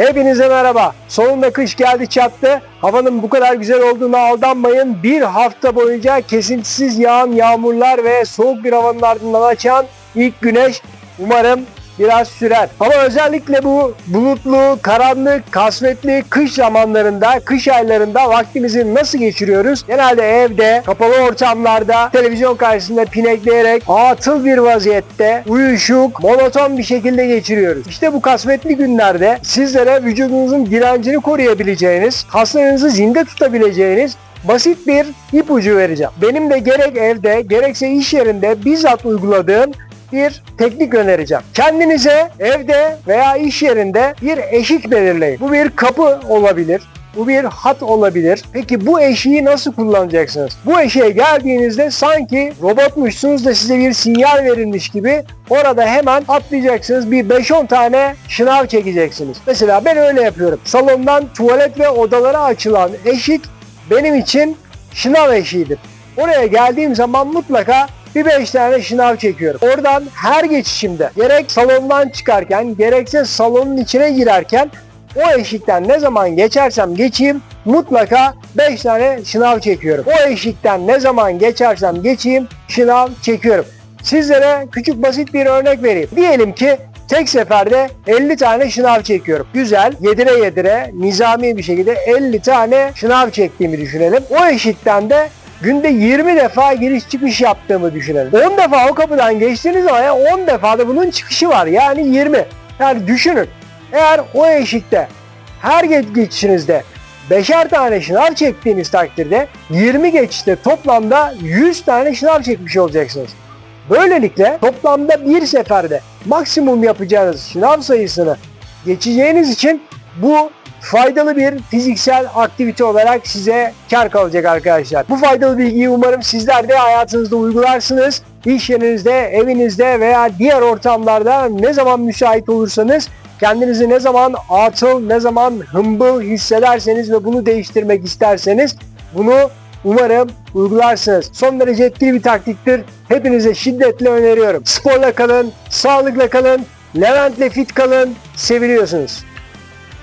Hepinize merhaba. Sonunda kış geldi çattı. Havanın bu kadar güzel olduğuna aldanmayın. Bir hafta boyunca kesintisiz yağan yağmurlar ve soğuk bir havanın ardından açan ilk güneş umarım biraz sürer. Ama özellikle bu bulutlu, karanlık, kasvetli kış zamanlarında, kış aylarında vaktimizi nasıl geçiriyoruz? Genelde evde, kapalı ortamlarda, televizyon karşısında pinekleyerek atıl bir vaziyette, uyuşuk, monoton bir şekilde geçiriyoruz. İşte bu kasvetli günlerde sizlere vücudunuzun direncini koruyabileceğiniz, kaslarınızı zinde tutabileceğiniz basit bir ipucu vereceğim. Benim de gerek evde gerekse iş yerinde bizzat uyguladığım bir teknik önereceğim. Kendinize evde veya iş yerinde bir eşik belirleyin. Bu bir kapı olabilir. Bu bir hat olabilir. Peki bu eşiği nasıl kullanacaksınız? Bu eşiğe geldiğinizde sanki robotmuşsunuz da size bir sinyal verilmiş gibi orada hemen atlayacaksınız. Bir 5-10 tane şınav çekeceksiniz. Mesela ben öyle yapıyorum. Salondan tuvalet ve odalara açılan eşik benim için şınav eşiğidir. Oraya geldiğim zaman mutlaka bir beş tane şınav çekiyorum. Oradan her geçişimde gerek salondan çıkarken gerekse salonun içine girerken o eşikten ne zaman geçersem geçeyim mutlaka 5 tane şınav çekiyorum. O eşikten ne zaman geçersem geçeyim şınav çekiyorum. Sizlere küçük basit bir örnek vereyim. Diyelim ki tek seferde 50 tane şınav çekiyorum. Güzel, yedire yedire, nizami bir şekilde 50 tane şınav çektiğimi düşünelim. O eşikten de günde 20 defa giriş çıkış yaptığımı düşünelim. 10 defa o kapıdan geçtiğiniz zaman ya 10 defa da bunun çıkışı var. Yani 20. Yani düşünün. Eğer o eşikte her ge- geçişinizde beşer tane şınav çektiğiniz takdirde 20 geçişte toplamda 100 tane şınav çekmiş olacaksınız. Böylelikle toplamda bir seferde maksimum yapacağınız şınav sayısını geçeceğiniz için bu faydalı bir fiziksel aktivite olarak size kar kalacak arkadaşlar. Bu faydalı bilgiyi umarım sizler de hayatınızda uygularsınız. İş yerinizde, evinizde veya diğer ortamlarda ne zaman müsait olursanız kendinizi ne zaman atıl, ne zaman hımbıl hissederseniz ve bunu değiştirmek isterseniz bunu umarım uygularsınız. Son derece etkili bir taktiktir. Hepinize şiddetle öneriyorum. Sporla kalın, sağlıkla kalın, Levent'le fit kalın, seviliyorsunuz.